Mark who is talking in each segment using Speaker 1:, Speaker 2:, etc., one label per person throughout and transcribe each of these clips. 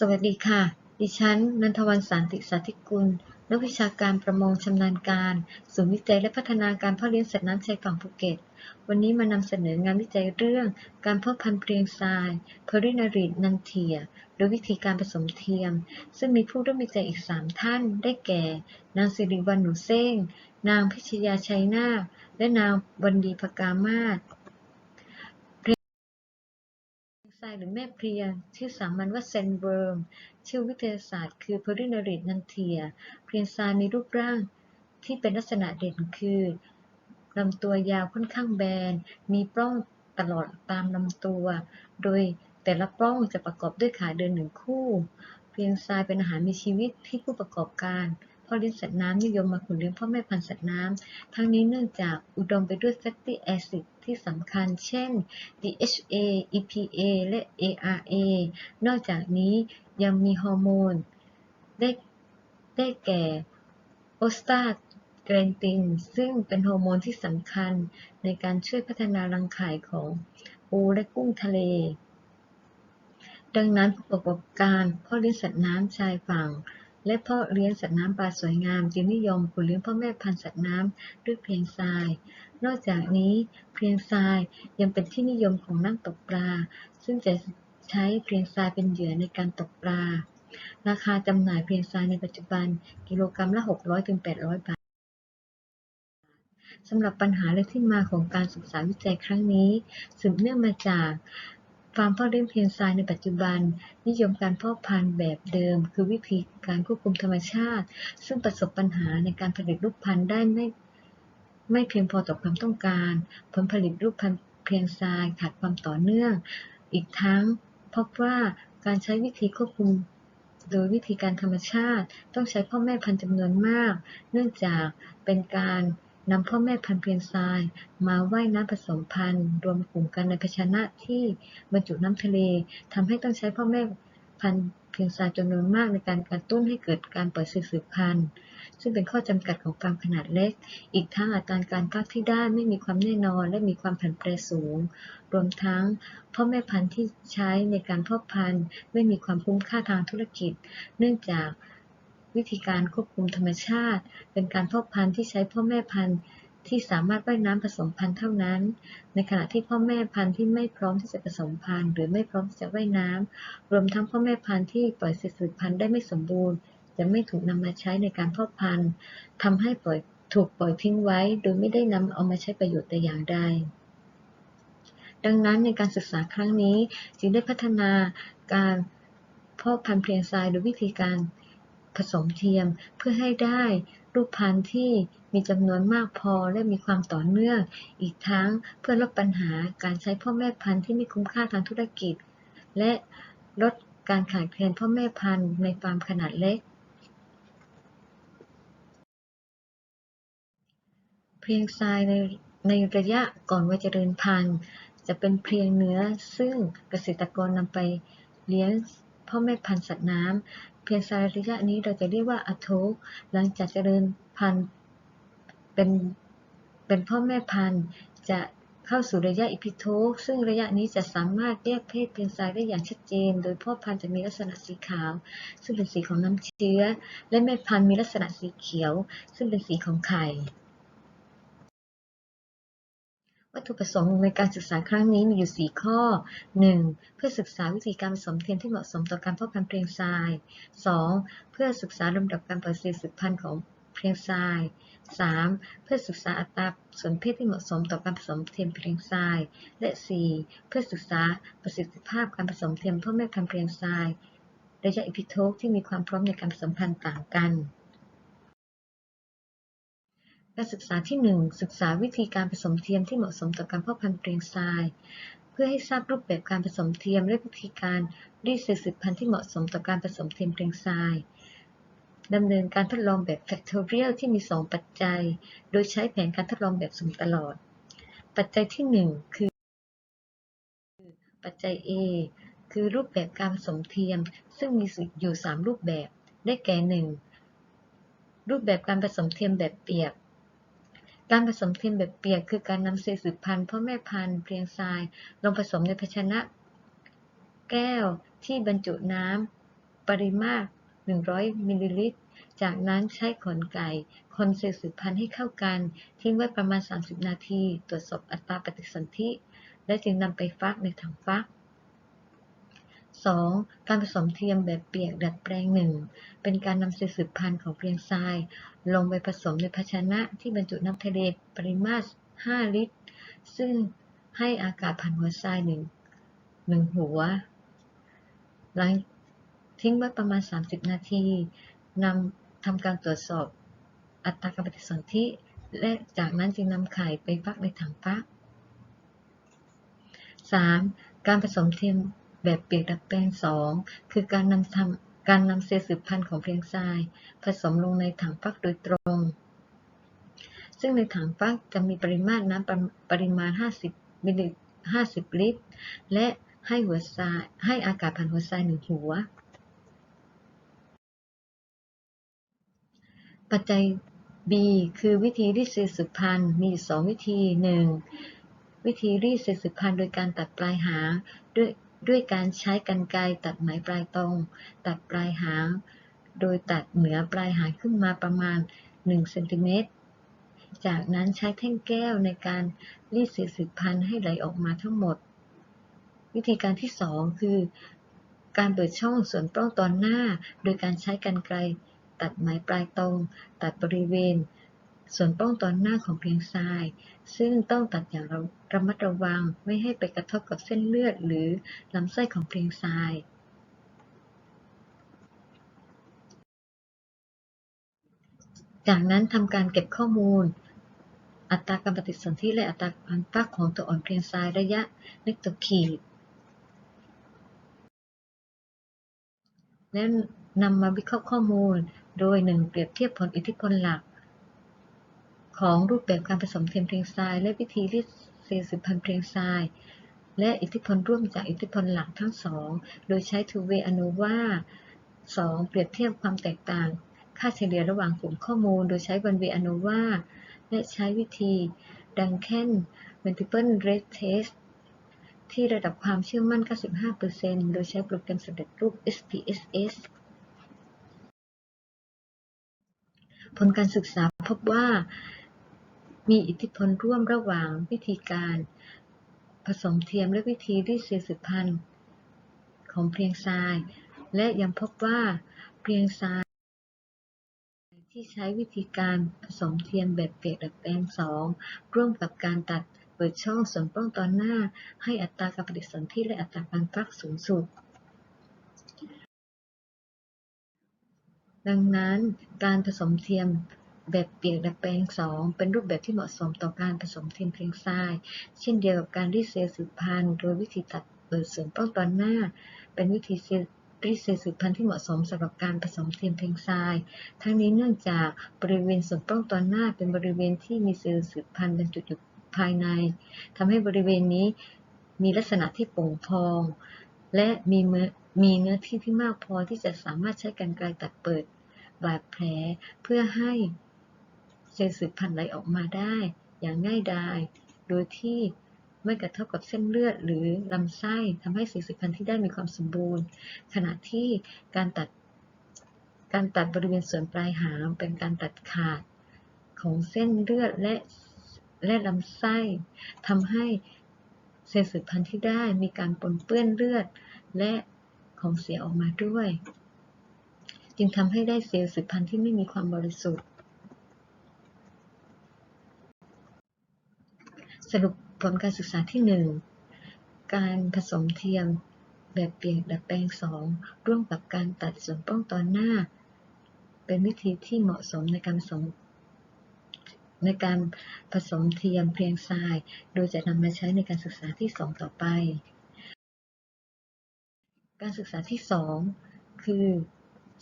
Speaker 1: สวัสดีค่ะ ดิฉันนันทวันสานติสาธิกุล นักวิชาการประมงชำนาญการ ศูนย์วิจัยและพัฒนาการเพาะเลี้ยงสัตว์น้ำชายฝั่งภูเก็ต วันนี้มานำเสนองานวิจัยเรื่องการเพาะพันธุ์เพลียงทรายเพอรินารีดนันเทีย โดยวิธีการผสมเทียม ซึ่งมีผู้ร่วมวิจัยอีก 3 ท่าน ได้แก่ นางสิริวัลหนูเซ้ง นางพิชยาชัยนาคและนางวันดีพกามาศ ทรายหรือแม่เพลีย ชื่อสามัญว่าเซนเวิร์ม ชื่อวิทยาศาสตร์คือ p e r i n a r i t n a n t i a เพลียงทรายมีรูปร่างที่เป็นลักษณะเด่นคือลำตัวยาวค่อนข้างแบน มีปล้องตลอดตามลำตัว โดยแต่ละปล้องจะประกอบด้วยขาเดินหนึ่งคู่ เพลียงทรายเป็นอาหารมีชีวิตที่ผู้ประกอบการพ่อเลี้ยงสัตว์น้ำนิยมมาขุนเลี้ยงพ่อแม่พันธุ์สัตว์น้ำ ทั้งนี้เนื่องจากอุดมไปด้วย fatty acid ที่สำคัญ เช่น DHA EPA และ ARA นอกจากนี้ยังมีฮอร์โมน ได้ได้แก่โอสตาเกรนติน ซึ่งเป็นฮอร์โมนที่สำคัญในการช่วยพัฒนารังไข่ของปูและกุ้งทะเล ดังนั้นผู้ประกอบการพ่อเลี้ยงสัตว์น้ำชายฝั่ง และเพาะเลี้ยงสัตว์น้ำปลาสวยงามจึงนิยมขุนเลี้ยงพ่อแม่พันธุ์สัตว์น้ำด้วยเพลียงทราย นอกจากนี้เพลียงทรายยังเป็นที่นิยมของนักตกปลา ซึ่งจะใช้เพลียงทรายเป็นเหยื่อในการตกปลา ราคาจำหน่ายเพลียงทรายในปัจจุบัน กิโลกรัมละ 600-800 บาทสำหรับปัญหาและที่มาของการศึกษาวิจัยครั้งนี้สืบเนื่องมาจาก ฟาร์มเพาะเลี้ยงเพียงทรายในปัจจุบัน นิยมการเพาะพันธุ์แบบเดิม คือวิธีการควบคุมธรรมชาติ ซึ่งประสบปัญหาในการผลิตลูกพันธุ์ได้ไม่ไม่เพียงพอต่อความต้องการ ผลผลิตลูกพันธุ์เพียงทรายขาดความต่อเนื่อง อีกทั้งพบว่าการใช้วิธีควบคุมโดยวิธีการธรรมชาติ ต้องใช้พ่อแม่พันธุ์จำนวนมาก เนื่องจากเป็นการ นำพ่อแม่พันธุ์เพียงทรายมาว่ายน้ำผสมพันธุ์ รวมกลุ่มกันในภาชนะที่บรรจุน้ำทะเลทำให้ต้องใช้พ่อแม่พันธุ์เพียงทรายจำนวนมากในการกระตุ้นให้เกิดการเปล่อยสืบพันธุ์ ซึ่งเป็นข้อจำกัดของฟาร์มขนาดเล็ก อีกทั้งอัตราการฟักที่ได้ไม่มีความแน่นอนและมีความผันแปรสูง รวมทั้งพ่อแม่พันธุ์ที่ใช้ในการเพาะพันธุ์ ไม่มีความคุ้มค่าทางธุรกิจ เนื่องจาก วิธีการควบคุมธรรมชาติ เป็นการเพาะพันธุ์ที่ใช้พ่อแม่พันธุ์ที่สามารถว่ายน้ำผสมพันธุ์เท่านั้น ในขณะที่พ่อแม่พันธุ์ที่ไม่พร้อมที่จะผสมพันธุ์ หรือไม่พร้อมที่จะว่ายน้ำรวมทั้งพ่อแม่พันธุ์ที่ปล่อยสืบพันธุ์ได้ไม่สมบูรณ์ จะไม่ถูกนำมาใช้ในการเพาะพันธุ์ทำให้ปล่อยถูกปล่อยทิ้งไว้ โดยไม่ได้นำเอามาใช้ประโยชน์แต่อย่างใด ดังนั้นในการศึกษาครั้งนี้จึงได้พัฒนาการเพาะพันธุ์เพลียงทรายโดยวิธีการ ผสมเทียมเพื่อให้ได้ลูกพันธุ์ที่มีจำนวนมากพอและมีความต่อเนื่อง อีกทั้งเพื่อลดปัญหาการใช้พ่อแม่พันธุ์ที่ไม่คุ้มค่าทางธุรกิจ และลดการขาดแคลนพ่อแม่พันธุ์ในฟาร์มขนาดเล็ก เพลียงทรายในในระยะก่อนวัยเจริญพันธุ์ จะเป็นเพลียงเนื้อซึ่งเกษตรกรนำไปเลี้ยง พ่อแม่พันธุ์สัตว์น้ำ เพียงทรายระยะนี้เราจะเรียกว่าอโทกหลังจากเจริญพันธุ์เป็นเป็นพ่อแม่พันธุ์จะเข้าสู่ระยะอิพิโทกซึ่งระยะนี้จะสามารถแยกเพศเพียงทรายได้อย่างชัดเจน โดยพ่อพันธุ์จะมีลักษณะสีขาว ซึ่งเป็นสีของน้ำเชื้อ และแม่พันธุ์มีลักษณะสีเขียว ซึ่งเป็นสีของไข่ วัตถุประสงค์ในการศึกษาครั้งนี้มีอยู่ 4 ข้อ 1. เพื่อศึกษาวิธีการผสมเทียมที่เหมาะสมต่อการเพาะพันธุ์เพลียงทราย 2. เพื่อศึกษาลำดับการปล่อยสืบพันธุ์ของเพลียงทราย 3. เพื่อศึกษาอัตราส่วนเพศที่เหมาะสมต่อการผสมเทียมเพลียงทราย และ 4. เพื่อศึกษาประสิทธิภาพการผสมเทียมพ่อแม่พันธุ์เพลียงทรายระยะอิพิโทกที่มีความพร้อมในการผสมพันธุ์ต่างกัน การศึกษาที่ 1 ศึกษาวิธีการผสมเทียมที่เหมาะสมต่อการเพาะพันธุ์เพลียงทราย เพื่อให้ทราบรูปแบบการผสมเทียมและวิธีการรีดสืบพันธุ์ที่เหมาะสมต่อการผสมเทียมเพลียงทรายดำเนินการทดลองแบบ factorial ที่มี 2 ปัจจัย โดยใช้แผนการทดลองแบบสุ่มตลอด ปัจจัยที่ 1 คือ ปัจจัย A คือรูปแบบการผสมเทียม ซึ่งมีอยู่ 3 รูปแบบ ได้แก่ 1. รูปแบบการผสมเทียมแบบเปียก การผสมเทียมแบบเปียกคือการนำเซลล์สืบพันธุ์พ่อแม่พันธุ์เพียงทราย ลงผสมในภาชนะแก้วที่บรรจุน้ำปริมาตร 100มิลลิลิตร จากนั้นใช้ขนไก่ คนเซลล์สืบพันธุ์ให้เข้ากัน ทิ้งไว้ประมาณ 30 นาที ตรวจสอบอัตราปฏิสนธิ และจึงนำไปฟักในถังฟัก 2. การผสมเทียมแบบเปียกดัดแปลงหนึ่งเป็นการนำเซลล์สืบพันธุ์ของเพลียงทราย ลงไปผสมในภาชนะที่บรรจุน้ำทะเลปริมาตร 5 ลิตร ซึ่งให้อากาศผ่านหัวทรายหนึ่งหนึ่งหัว หลังทิ้งไว้ประมาณ 30 นาทีนำทำการตรวจสอบอัตราการปฏิสนธิและจากนั้นจึงนำไข่ไปฟักในถังฟัก 3. การผสมเทียม แบบเปียกดัดแปลง 2 คือการนำทำการนำเซลล์สืบพันธุ์ของเพลียงทราย ผสมลงในถังฟักโดยตรง ซึ่งในถังฟักจะมีปริมาตรน้ำประปริมาณ 50มิลลิ50 ลิตร และให้หัวทรายให้อากาศผ่านหัวทรายหนึ่งหัว ปัจจัย B คือวิธีรีดเซลล์สืบพันธุ์มีสองวิธี 1. วิธีรีดเซลล์สืบพันธุ์โดยการตัดปลายหางด้วย ด้วยการใช้กรรไกรตัดไหมปลายตรง ตัดปลายหาง โดยตัดเหนือปลายหางขึ้นมาประมาณ1เซนติเมตรจากนั้นใช้แท่งแก้วในการรีดเซลล์สืบพันธุ์ให้ไหลออกมาทั้งหมด วิธีการที่ 2 คือ การเปิดช่องส่วนปล้องตอนหน้า โดยการใช้กรรไกรตัดไหมปลายตรง ตัดบริเวณ ส่วนป้องตอนหน้าของเพียงทราย ซึ่งต้องตัดอย่างระระมัดระวังไม่ให้ไปกระทบกับเส้นเลือดหรือลำไส้ของเพียงทรายจากนั้นทำการเก็บข้อมูล อัตราการปฏิสนธิและอัตราการฟักของตัวอ่อนเพียงทรายระยะเล็กตัวขีด และนำมาวิเคราะห์ข้อมูล โดย 1. เปรียบเทียบผลอิทธิพลหลัก ของรูปแบบการผสมเทียมเพลียงทราย และวิธีรีดเซลล์สืบพันธุ์เพลียงทราย และอิทธิพลร่วมจากอิทธิพลหลักทั้งสอง โดยใช้ two way ANOVA 2. เปรียบเทียบความแตกต่าง ค่าเฉลี่ยระหว่างกลุ่มข้อมูล โดยใช้ one way ANOVA และใช้วิธี Duncan Multiple Rate Test ที่ระดับความเชื่อมั่น 95%โดยใช้โปรแกรมสำเร็จรูป SPSS ผลการศึกษาพบว่า มีอิทธิพลร่วมระหว่างวิธีการ ผสมเทียมและวิธีรีดเซลล์สืบพันธุ์ของเพลียงทราย และยังพบว่าเพลียงทรายที่ใช้วิธีการผสมเทียมแบบเปียกดัดแปลงสองร่วมกับการตัดเปิดช่องส่วนป้องตอนหน้า ให้อัตราการปฏิสนธิและอัตราการฟักสูงสุด ดังนั้นการผสมเทียม แบบเปียกดัดแปลงสองเป็นรูปแบบที่เหมาะสมต่อการผสมเทียมเพลียงทราย เช่นเดียวกับการรีดเซลล์สืบพันธุ์โดยวิธีตัดเปิดส่วนป้องตอนหน้า เป็นวิธีรีดเซลล์สืบพันธุ์ที่เหมาะสมสำหรับการผสมเทียมเพลียงทราย ทั้งนี้เนื่องจากบริเวณส่วนป้องตอนหน้าเป็นบริเวณที่มีเซลล์สืบพันธุ์บรรจุอยู่ภายในทำให้บริเวณนี้มีลักษณะที่โป่งพอง และมีเนื้อมีเนื้อที่ที่มากพอที่จะสามารถใช้กรรไกรตัดเปิดบาดแผลเพื่อให้ เซลล์สืบพันธุ์ไหลออกมาได้ อย่างง่ายดาย โดยที่ไม่กระทบกับเส้นเลือดหรือลำไส้ทำให้เซลล์สืบพันธุ์ที่ได้มีความสมบูรณ์ ขณะที่การตัดการตัดบริเวณส่วนปลายหางเป็นการตัดขาดของเส้นเลือดและและลำไส้ทำให้เซลล์สืบพันธุ์ที่ได้มีการปนเปื้อนเลือด และของเสียออกมาด้วย จึงทำให้ได้เซลล์สืบพันธุ์ที่ไม่มีความบริสุทธิ์ รุปผลการศึกษาที่ 1 การผสมเทียมแบบเปียกดัดแปลง 2 ร่วมกับการตัดส่วนป้องตอนหน้า เป็นวิธีที่เหมาะสมในการผสม ในการผสมเทียมเพียงทราย โดยจะนำมาใช้ในการศึกษาที่ 2 ต่อไป การศึกษาที่ 2 คือ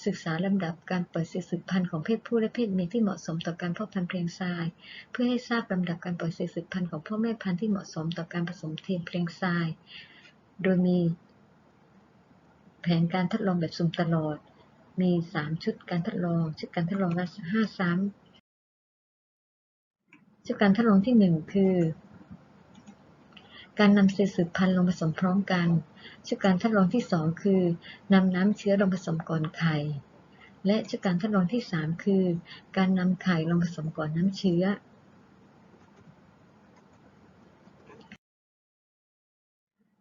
Speaker 1: ศึกษาลำดับการปล่อยเซลล์สืบพันธุ์ของเพศผู้และเพศเมียที่เหมาะสมต่อการเพาะพันธุ์เพลียงทราย เพื่อให้ทราบลำดับการปล่อยเซลล์สืบพันธุ์ของพ่อแม่พันธุ์ที่เหมาะสมต่อการผสมเทียมเพลียงทราย โดยมีแผนการทดลองแบบสุ่มตลอด มี 3 ชุดการทดลอง ชุดการทดลองละ5ซ้ำชุดการทดลองที่ 1 คือ การนำเซลล์สืบพันธุ์ลงผสมพร้อมกันชุดการทดลองที่ 2 คือนำน้ำเชื้อลงผสมก่อนไข่ และชุดการทดลองที่ 3 คือ การนำไข่ลงผสมก่อนน้ำเชื้อ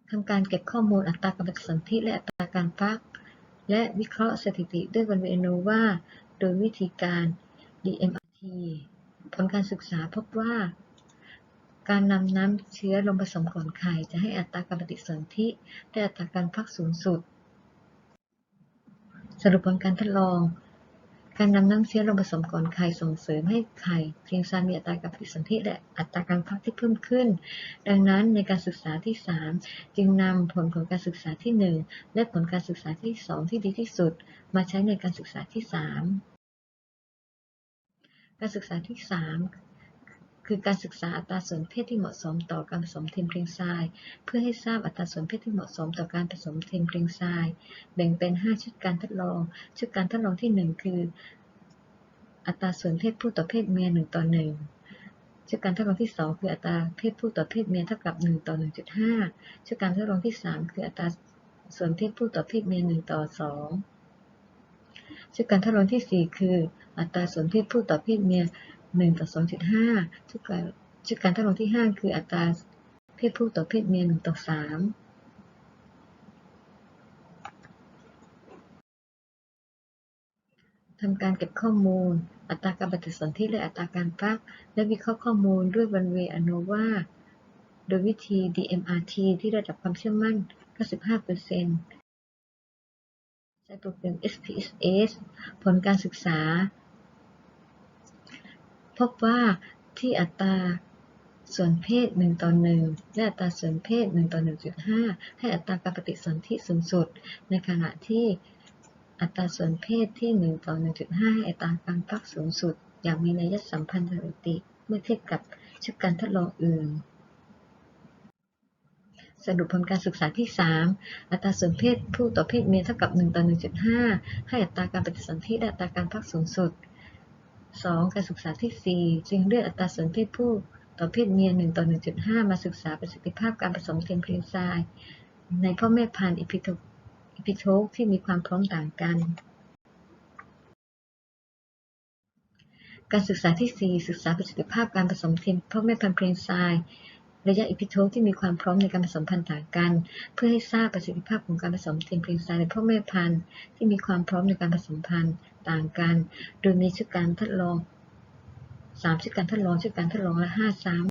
Speaker 1: ทำการเก็บข้อมูลอัตราการปฏิสนธิและอัตราการฟัก และวิเคราะห์สถิติด้วยวันเวโนวาโดยวิธีการ DMRT ผลการศึกษาพบว่า การนำน้ำเชื้อลงผสมก่อนไข่จะให้อัตราการปฏิสนธิและอัตราการฟักสูงสุด สรุปผลการทดลอง การนำน้ำเชื้อลงผสมก่อนไข่ส่งเสริมให้ไข่เพียงซานมีอัตราการปฏิสนธิและอัตราการฟักที่เพิ่มขึ้น ดังนั้นในการศึกษาที่ 3 จึงนำผลของการศึกษาที่ 1 และผลการศึกษาที่ 2 ที่ดีที่สุด มาใช้ในการศึกษาที่ 3 การศึกษาที่ 3 คือการศึกษาอัตราส่วนเพศที่เหมาะสมต่อการผสมเทมเพลงทราย เพื่อให้ทราบอัตราส่วนเพศที่เหมาะสมต่อการผสมเทมเพลงทราย แบ่งเป็น 5 ชุดการทดลอง ชุดการทดลองที่ 1 คือ อัตราส่วนเพศผู้ต่อเพศเมีย1ต่อ1ชุดการทดลองที่ 2 คืออัตราเพศผู้ต่อเพศเมียเท่ากับ 1 ต่อ 1.5 ชุดการทดลองที่ 3 คืออัตราส่วนเพศผู้ต่อเพศเมีย1ต่อ 2 ชุดการทดลองที่ 4 คือ อัตราส่วนเพศผู้ต่อเพศเมีย1 ต่อ 2.5 ชุดการชุดการทดลองที่ 5 คืออัตราเพศผู้ต่อเพศเมีย 1 ต่อ 3ทำการเก็บข้อมูล อัตราการปฏิสนธิและอัตราการฟัก และวิเคราะห์ข้อมูลด้วยวันเวอโนวาโดยวิธี DMRT ที่ระดับความเชื่อมั่น 95%ใช้โปรแกรม SPSS ผลการศึกษา พบว่าที่อัตราส่วนเพศ1ต่อ1และอัตราส่วนเพศ1ต่อ1.5 ให้อัตราการปฏิสนธิสูงสุด ในขณะที่อัตราส่วนเพศที่ 1 ต่อ 1.5 ให้อัตราการฟักสูงสุด อย่างมีนัยสัมพันธ์สถิติ เมื่อเทียบกับชุดการทดลองอื่น สรุปผลการศึกษาที่ 3 อัตราส่วนเพศผู้ต่อเพศเมียเท่ากับ 1 ต่อ 1.5 ให้อัตราการปฏิสนธิและอัตราการฟักสูงสุด 2. การศึกษาที่ 4 จึงเลือกอัตราส่วนเพศผู้ต่อเพศเมีย 1 ต่อ 1.5 มาศึกษาประสิทธิภาพการผสมเทมเพลนทรายในพ่อแม่พันธุ์อิพิโทอิพิโทกที่มีความพร้อมต่างกัน การศึกษาที่ 4 ศึกษาประสิทธิภาพการผสมเทมพ่อแม่พันธุ์เพลนทราย ระยะอิพิโทที่มีความพร้อมในการผสมพันธุ์ต่างกัน เพื่อให้ทราบประสิทธิภาพของการผสมเทมเพลนทรายในพ่อแม่พันธุ์ที่มีความพร้อมในการผสมพันธุ์ต่างกัน โดยมีชุดการทดลอง3ชุดการทดลองชุดการทดลองละ5ซ้ำ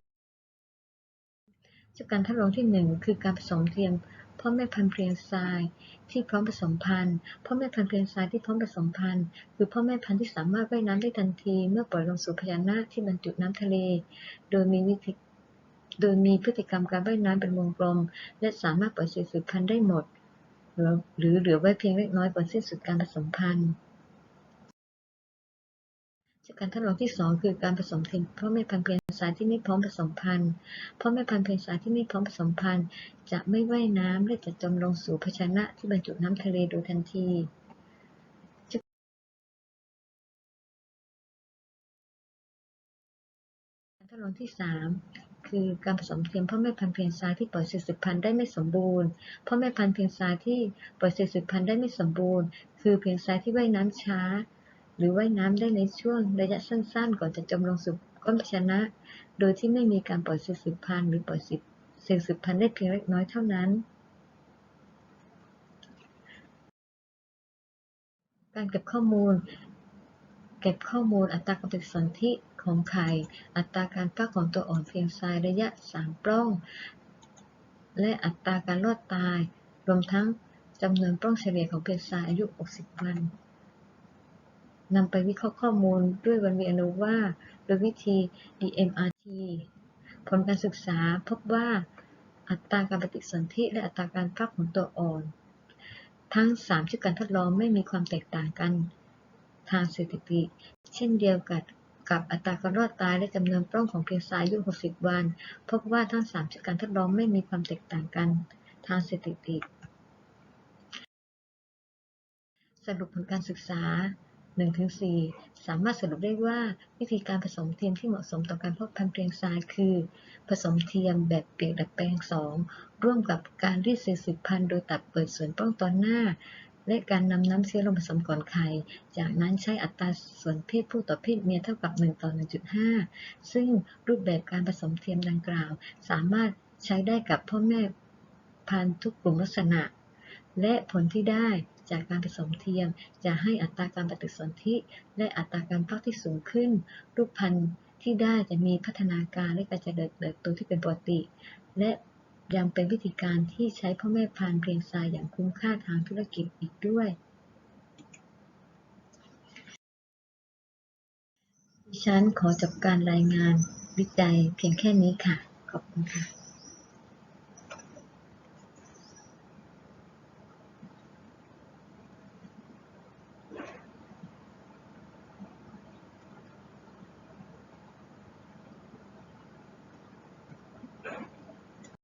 Speaker 1: ชุดการทดลองที่ 1 คือการผสมเทียมพ่อแม่พันธุ์เพลียงทรายที่พร้อมผสมพันธุ์ พ่อแม่พันธุ์เพลียงทรายที่พร้อมผสมพันธุ์ คือพ่อแม่พันธุ์ที่สามารถว่ายน้ำได้ทันที เมื่อปล่อยลงสู่พญานาคที่บรรจุน้ำทะเล โดยมีวิธี โดยมีพฤติกรรมการว่ายน้ำเป็นวงกลม และสามารถปล่อยเศษสืบพันธุ์ได้หมดหรือหรือเหลือไว้เพียงเล็กน้อยก่อนสิ้นสุดการผสมพันธุ์จากการทดลองที่ 2 คือการผสมเทียมพ่อแม่พันธุ์เพลียงทรายที่ไม่พร้อมผสมพันธุ์พ่อแม่พันธุ์เพลียงทรายที่ไม่พร้อมผสมพันธุ์จะไม่ว่ายน้ำและจะจมลงสู่ภาชนะที่บรรจุน้ำทะเลโดยทันทีการทดลองที่ 3 คือการผสมเทียมพ่อแม่พันธุ์เพียงทรายที่ปล่อยเศษสืบพันธุ์ได้ไม่สมบูรณ์พ่อแม่พันธุ์เพียงทรายที่ปล่อยเศษสืบพันธุ์ได้ไม่สมบูรณ์ คือเพียงทรายที่ว่ายน้ำช้า หรือว่ายน้ำได้ในช่วงระยะสั้นๆ ก่อนจะจมลงสู่ก้นภาชนะ โดยที่ไม่มีการปล่อยเศษสืบพันธุ์หรือปล่อยเศษสืบพันธุ์ได้เพียงเล็กน้อยเท่านั้นการเก็บข้อมูล เก็บข้อมูลอัตราการปฏิสนธิ ของไข่ อัตราการฟักของตัวอ่อนเพียงทรายระยะ3ปล้อง และอัตราการรอดตาย รวมทั้งจำนวนปล้องเฉลี่ยของเพียงทรายอายุ 60 วันนำไปวิเคราะห์ข้อมูลด้วยวันเวียนว่า โดยวิธี DMRT ผลการศึกษาพบว่าอัตราการปฏิสนธิและอัตราการฟักของตัวอ่อน ทั้ง 3 ชุดการทดลองไม่มีความแตกต่างกันทางสถิติ เช่นเดียวกับ กับอัตราการรอดตายและจำนวนปล้องของเพียงทรายอายุ 60 วัน พบว่าทั้ง3ชุดการทดลองไม่มีความแตกต่างกันทางสถิติ สรุปผลการศึกษา 1-4 สามารถสรุปได้ว่าวิธีการผสมเทียมที่เหมาะสมต่อการเพาะพันธุ์เพลียงทรายคือ ผสมเทียมแบบเปียกดัดแปลง 2 ร่วมกับการรีดเซลล์สืบพันธุ์โดยตัดเปิดส่วนป้องตอนหน้า และการนำน้ำเชื้อลงผสมก่อนไข่ จากนั้นใช้อัตราส่วนเพศผู้ต่อเพศเมียเท่ากับ 1 ต่อ 1.5 ซึ่งรูปแบบการผสมเทียมดังกล่าว สามารถใช้ได้กับพ่อแม่พันธุ์ทุกกลุ่มลักษณะ และผลที่ได้จากการผสมเทียม จะให้อัตราการปฏิสนธิและอัตราการฟักที่สูงขึ้น ลูกพันธุ์ที่ได้จะมีพัฒนาการและการเจริญเติบโตที่เป็นปกติ และ ยังเป็นวิธีการที่ใช้พ่อแม่พันธุ์เพลียงทรายอย่างคุ้มค่าทางธุรกิจอีกด้วยดิฉันขอจบการรายงานวิจัยเพียงแค่นี้ค่ะ ขอบคุณค่ะ